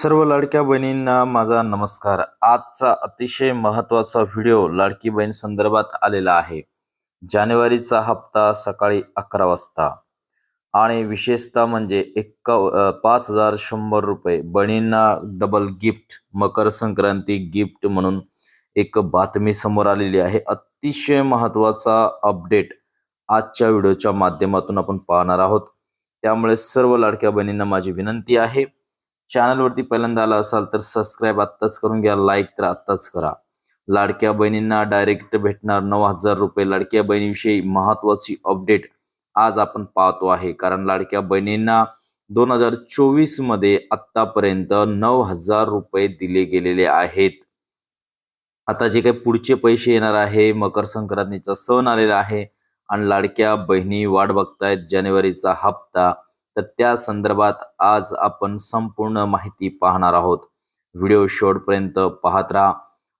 सर्व लाडक्या बहिणींना माझा नमस्कार. आजचा अतिशय महत्त्वाचा व्हिडिओ लाडकी बहीण संदर्भात आलेला आहे. जानेवारीचा हप्ता सकाळी अकरा वाजता. आणि विशेषतः म्हणजे एक्का पाच हजार शंभर रुपये. बहिणींना double gift Makar Sankranti gift म्हणून एक बातमी समोर आलेली आहे. अतिशय महत्त्वाचा अपडेट आजच्या व्हिडिओच्या माध्यमातून आपण पाहणार आहोत. त्यामुळे सर्व लाडक्या बहिणींना माझी विनंती आहे. चॅनलवरती पहिल्यांदा आला असाल तर सबस्क्राईब आत्ताच करून घ्या लाईक तर आत्ताच करा. लाडक्या बहिणींना डायरेक्ट भेटणार नऊ हजार रुपये. लाडक्या बहिणीविषयी महत्वाची अपडेट आज आपण पाहतो आहे. कारण लाडक्या बहिणींना दोन हजार चोवीसमध्ये आतापर्यंत नऊ हजार रुपये दिले गेलेले आहेत. आता जे काही पुढचे पैसे येणार आहे मकर संक्रांतीचा सण आलेला आहे. आणि लाडक्या बहिणी वाट बघतायत. जानेवारीचा हप्ता तर त्या संदर्भात आज आपण संपूर्ण माहिती पाहणार आहोत. व्हिडिओ शेवटपर्यंत पाहत राहा.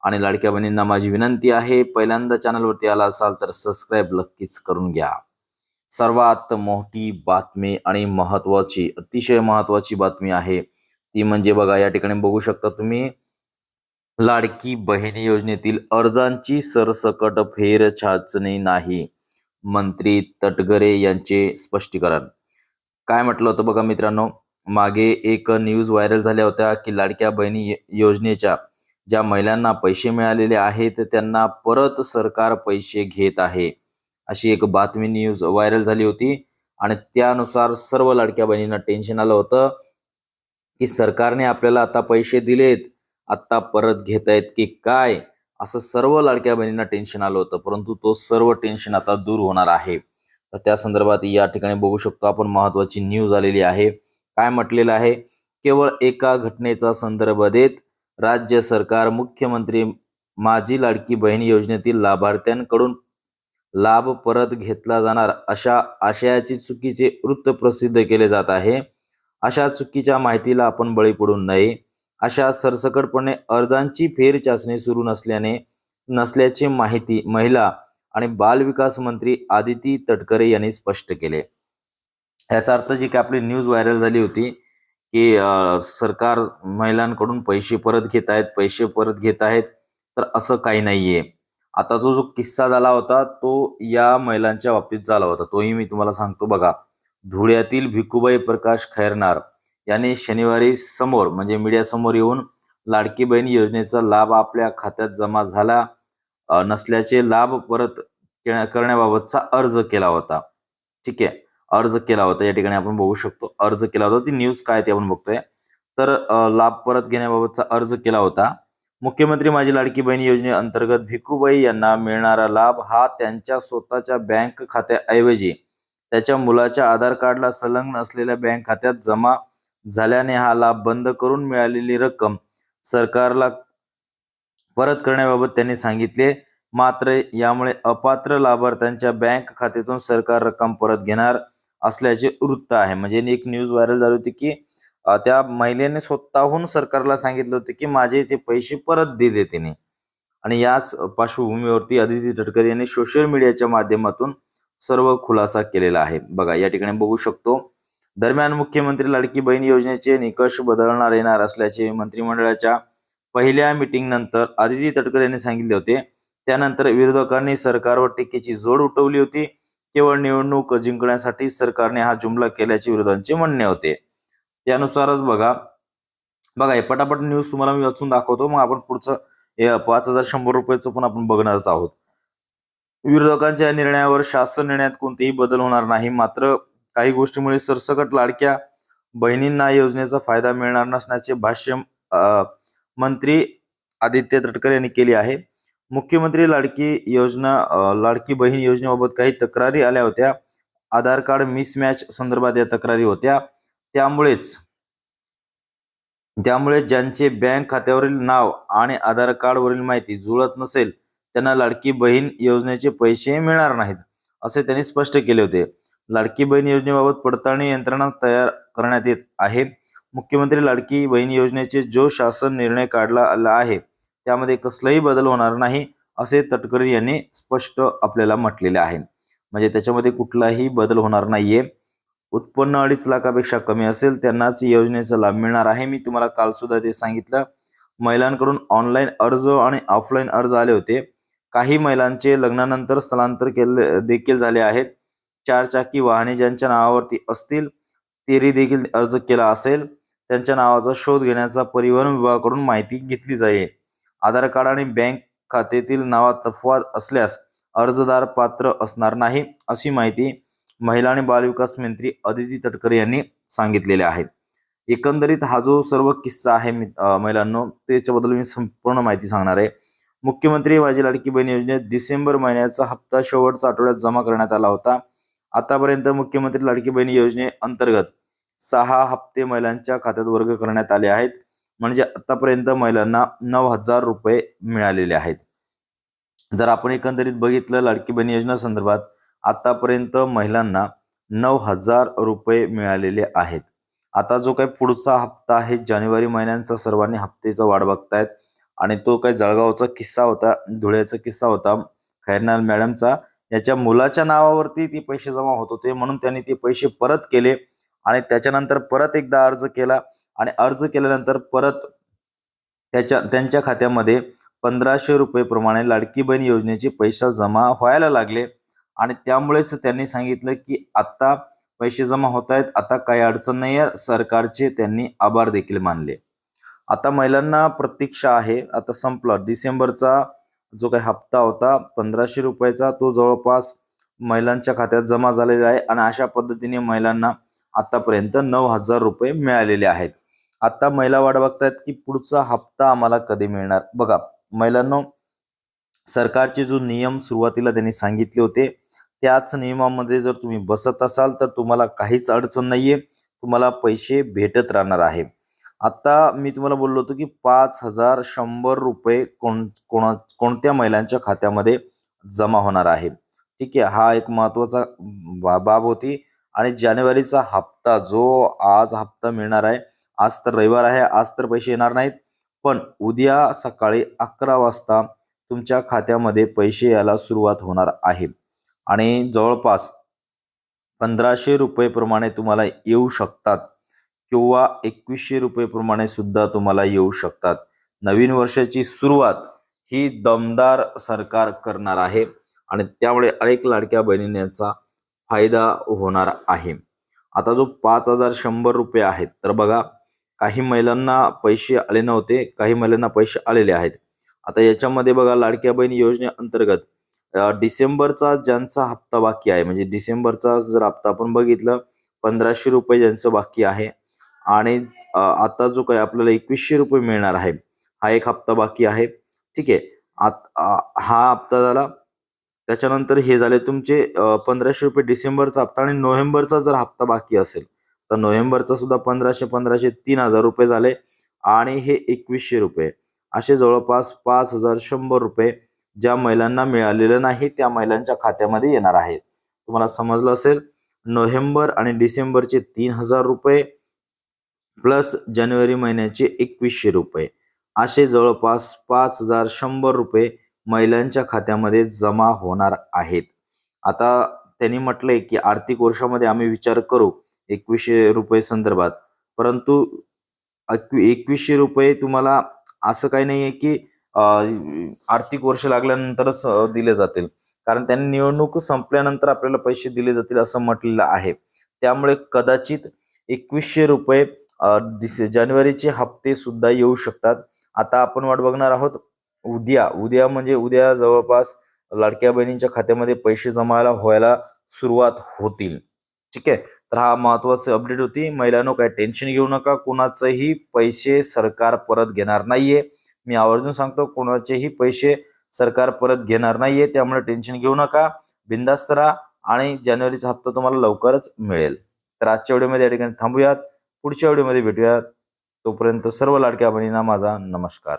आणि लाडक्या बहिणींना माझी विनंती आहे पहिल्यांदा चॅनलवरती आला असाल तर सबस्क्राईब नक्कीच करून घ्या. सर्वात मोठी बातमी आणि महत्वाची अतिशय महत्वाची बातमी आहे ती म्हणजे बघा या ठिकाणी बघू शकता तुम्ही लाडकी बहिणी योजनेतील अर्जांची सरसकट फेर छाचणी नाही मंत्री तटगरे यांचे स्पष्टीकरण. काय म्हटलं होतं बघा मित्रांनो? मागे एक न्यूज व्हायरल झाल्या होत्या की लाडक्या बहिणी योजनेच्या ज्या महिलांना पैसे मिळालेले आहेत त्यांना परत सरकार पैसे घेत आहे. अशी एक बातमी न्यूज व्हायरल झाली होती. आणि त्यानुसार सर्व लाडक्या बहिणींना टेन्शन आलं होतं की सरकारने आपल्याला आता पैसे दिलेत आत्ता परत घेत आहेत की काय? असं सर्व लाडक्या बहिणींना टेन्शन आलं होतं. परंतु तो सर्व टेन्शन आता दूर होणार आहे. तर त्या संदर्भात या ठिकाणी बघू शकतो आपण महत्वाची न्यूज आलेली आहे. काय म्हटलेलं आहे? केवळ एका घटनेचा संदर्भ देत राज्य सरकार मुख्यमंत्री माझी लाडकी बहीण योजनेतील लाभार्थ्यांकडून लाभ परत घेतला जाणार अशा आशयाची चुकीचे वृत्त प्रसिद्ध केले जात आहे. अशा चुकीच्या माहितीला आपण बळी पडू नये. अशा सरसकटपणे अर्जांची फेरचाचणी सुरू नसल्याने नसल्याची माहिती महिला आणि बाल विकास मंत्री आदिती तटकरे यांनी स्पष्ट केले. याचा अर्थ जी काही आपली न्यूज व्हायरल झाली होती की सरकार महिलांकडून पैसे परत घेत आहेत पैसे परत घेत आहेत तर असं काही नाहीये. आता जो जो किस्सा झाला होता तो या महिलांच्या बाबतीत झाला होता. तोही मी तुम्हाला सांगतो बघा. धुळ्यातील भिकुबाई प्रकाश खैरनार यांनी शनिवारी समोर म्हणजे मीडियासमोर येऊन लाडकी बहीण योजनेचा लाभ आपल्या खात्यात जमा झाला. नसल्याचे लाभ परत करण्याबाबतचा अर्ज केला होता. ठीक आहे? अर्ज केला होता. या ठिकाणी आपण बघू शकतो. अर्ज केला होता. ती न्यूज काय ते आपण बघतोय. तर लाभ परत घेण्याबाबतचा अर्ज केला होता. मुख्यमंत्री माझी लाडकी बहीण योजनेअंतर्गत भिकूबाई यांना मिळणारा लाभ हा त्यांच्या स्वतःच्या बँक खात्याऐवजी त्याच्या मुलाच्या आधार कार्डला संलग्न असलेल्या बँक खात्यात जमा झाल्याने हा लाभ बंद करून मिळालेली रक्कम सरकारला परत करण्याबाबत त्यांनी सांगितले. मात्र यामुळे अपात्र लाभार्थ्यांच्या बँक खात्यातून सरकार रक्कम परत घेणार असल्याचे वृत्त आहे. म्हणजे एक न्यूज व्हायरल झाली होती की त्या महिलेने स्वतःहून सरकारला सांगितलं होतं की माझे ते पैसे परत दिले तिने. आणि याच पार्श्वभूमीवरती आदिती तटकरे यांनी सोशल मीडियाच्या माध्यमातून सर्व खुलासा केलेला आहे. बघा या ठिकाणी बघू शकतो. दरम्यान मुख्यमंत्री लाडकी बहीण योजनेचे निकष बदलणार येणार असल्याचे मंत्रिमंडळाच्या पहिल्या मीटिंग नंतर आदिती तटकरे यांनी सांगितले होते. त्यानंतर विरोधकांनी सरकारवर टीकेची जोड उठवली होती. केवळ निवडणूक जिंकण्यासाठी सरकारने हा जुमला केल्याचे विरोधांचे म्हणणे होते. त्यानुसारच बघा. बघा हे पटापट न्यूज तुम्हाला मी वाचून दाखवतो. मग आपण पुढचं पाच हजार शंभर रुपयाचं पण आपण बघणारच आहोत. विरोधकांच्या या निर्णयावर शासन निर्णयात कोणतेही बदल होणार नाही. मात्र काही गोष्टीमुळे सरसकट लाडक्या बहिणींना योजनेचा फायदा मिळणार नसण्याचे भाष्य अं मंत्री आदित्य तटकरे यांनी केली आहे. मुख्यमंत्री लाडकी योजना लाडकी बहीण योजनेबाबत काही तक्रारी आल्या होत्या. आधार कार्ड मिसमॅच संदर्भात या तक्रारी होत्या. त्यामुळेच त्यामुळे ज्यांचे बँक खात्यावरील नाव आणि आधार कार्डवरील माहिती जुळत नसेल त्यांना लाडकी बहीण योजनेचे पैसे मिळणार नाहीत असे त्यांनी स्पष्ट केले होते. लाडकी बहीण योजनेबाबत पडताळणी यंत्रणा तयार करण्यात येत आहे. मुख्यमंत्री लाडकी बहीण योजनेचे जो शासन निर्णय काढला आला आहे त्यामध्ये कसलाही बदल होणार नाही असे तटकरे यांनी स्पष्ट आपल्याला म्हटलेले आहे. म्हणजे त्याच्यामध्ये कुठलाही बदल होणार नाहीये. उत्पन्न अडीच लाखापेक्षा कमी असेल त्यांनाच या योजनेचा लाभ मिळणार आहे. मी तुम्हाला काल सुद्धा ते सांगितलं. महिलांकडून ऑनलाईन अर्ज आणि ऑफलाईन अर्ज आले होते. काही महिलांचे लग्नानंतर स्थलांतर केले देखील झाले आहेत. चारचाकी वाहने ज्यांच्या नावावरती असतील तेरी देखील अर्ज केला असेल. त्यांच्या नावाचा शोध घेण्याचा परिवहन विभागाकडून माहिती घेतली जाईल. आधार कार्ड आणि बँक खात्यातील नावात तफवाद असल्यास अर्जदार पात्र असणार नाही अशी माहिती महिला आणि बालविकास मंत्री अदिती तटकरे यांनी सांगितलेले आहे. एकंदरीत हा जो सर्व किस्सा आहे महिलांनो त्याच्याबद्दल मी संपूर्ण माहिती सांगणार आहे. मुख्यमंत्री माझी लाडकी बहीण योजनेत डिसेंबर महिन्याचा हप्ता शेवटचा आठवड्यात जमा करण्यात आला होता. आतापर्यंत मुख्यमंत्री लाडकी बहीण योजनेअंतर्गत सहा हप्ते महिलांच्या खात्यात वर्ग करण्यात आले आहेत. म्हणजे आतापर्यंत महिलांना नऊ हजार रुपये मिळालेले आहेत. जर आपण एकंदरीत बघितलं लाडकी बहीण योजना संदर्भात आतापर्यंत महिलांना नऊ हजार रुपये मिळालेले आहेत. आता जो काही पुढचा हप्ता आहे जानेवारी महिन्यांचा सर्वांनी हप्त्याचा वाढ बघतायत. आणि तो काही जळगावचा किस्सा होता धुळ्याचा किस्सा होता खैरनाल मॅडमचा. याच्या मुलाच्या नावावरती ती पैसे जमा होत होते म्हणून त्यांनी ते पैसे परत केले. आणि त्याच्यानंतर परत एकदा अर्ज केला आणि अर्ज केल्यानंतर परत त्याच्या त्यांच्या खात्यामध्ये पंधराशे रुपये प्रमाणे लाडकी बहीण योजनेचे पैसे जमा व्हायला लागले. आणि त्यामुळेच त्यांनी सांगितलं की आता पैसे जमा होत आहेत आता काही अडचण नाही आहे सरकारचे त्यांनी आभार देखील मानले. आता महिलांना प्रतीक्षा आहे आता संपला. डिसेंबरचा जो काही हप्ता होता पंधराशे रुपयाचा तो जवळपास महिलांच्या खात्यात जमा झालेला आहे. आणि अशा पद्धतीने महिलांना आतापर्यंत नऊ हजार रुपये मिळालेले आहेत. आता महिला वाट बघतायत की पुढचा हप्ता आम्हाला कधी मिळणार? बघा महिलांना सरकारचे जो नियम सुरुवातीला त्यांनी सांगितले होते त्याच नियमामध्ये जर तुम्ही बसत असाल तर तुम्हाला काहीच अडचण नाहीये तुम्हाला पैसे भेटत राहणार आहे. आता मी तुम्हाला बोललो होतो की पाच हजार शंभर रुपये कोण कोणा कोणत्या महिलांच्या खात्यामध्ये जमा होणार आहे. ठीक आहे हा एक महत्त्वाचा बाब होती. आणि जानेवारीचा हप्ता जो आज हप्ता मिळणार आहे आज तर रविवार आहे आज तर पैसे येणार नाहीत. पण उद्या सकाळी अकरा वाजता तुमच्या खात्यामध्ये पैसे यायला सुरुवात होणार आहे. आणि जवळपास पंधराशे रुपये प्रमाणे तुम्हाला येऊ शकतात किंवा एकवीसशे रुपये प्रमाणे सुद्धा तुम्हाला येऊ शकतात. नवीन वर्षाची सुरुवात ही दमदार सरकार करणार आहे. आणि त्यामुळे अनेक लाडक्या बहिणींचा फायदा होणार आहे. आता जो पाच हजार शंभर रुपये आहेत तर बघा काही महिलांना पैसे आले नव्हते काही महिलांना पैसे आलेले आहेत. आता याच्यामध्ये बघा लाडक्या बहीण योजनेअंतर्गत डिसेंबरचा ज्यांचा हप्ता बाकी आहे म्हणजे डिसेंबरचा जर हप्ता आपण बघितलं पंधराशे रुपये ज्यांचं बाकी आहे आणि आता जो काही आपल्याला एकवीसशे रुपये मिळणार आहे हा एक हप्ता बाकी आहे. ठीक आहे. आत आ- हा हप्ता झाला त्याच्यानंतर हे झाले तुमचे पंधराशे रुपये डिसेंबरचा हप्ता आणि नोव्हेंबरचा जर हप्ता बाकी असेल तर नोव्हेंबरचा सुद्धा पंधराशे पंधराशे तीन हजार रुपये झाले आणि हे एकवीसशे रुपये. असे जवळपास पाच हजार शंभर रुपये ज्या महिलांना मिळालेलं नाही त्या महिलांच्या खात्यामध्ये येणार आहेत. तुम्हाला समजलं असेल नोव्हेंबर आणि डिसेंबरचे तीन हजार रुपये प्लस जानेवारी महिन्याचे एकवीसशे रुपये. असे जवळपास पाच हजार शंभर रुपये महिलांच्या खात्यामध्ये जमा होणार आहेत. आता त्यांनी म्हटलंय की आर्थिक वर्षामध्ये आम्ही विचार करू एकवीसशे रुपये संदर्भात. परंतु एकवीसशे रुपये तुम्हाला असं काही नाही आहे की आर्थिक वर्ष लागल्यानंतरच दिले जातील. कारण त्यांनी निवडणूक संपल्यानंतर आपल्याला पैसे दिले जातील असं म्हटलेलं आहे. त्यामुळे कदाचित एकवीसशे रुपये जानेवारीचे हप्ते सुद्धा येऊ शकतात. आता आपण वाट बघणार आहोत उद्या उद्या म्हणजे उद्या जवळपास लाडक्या बहिणींच्या खात्यामध्ये पैसे जमायला व्हायला सुरुवात होतील. ठीक आहे? तर हा महत्वाची अपडेट होती. महिलांनो काय टेन्शन घेऊ नका. कोणाचेही पैसे सरकार परत घेणार नाहीये. मी आवर्जून सांगतो कोणाचेही पैसे सरकार परत घेणार नाहीये. त्यामुळे टेन्शन घेऊ नका. बिंदास्त राहा आणि जानेवारीचा हप्ता तुम्हाला लवकरच मिळेल. तर आजच्या व्हिडिओमध्ये या ठिकाणी थांबूयात. पुढच्या व्हिडिओमध्ये भेटूयात. तोपर्यंत सर्व लाडक्या बहिणींना माझा नमस्कार.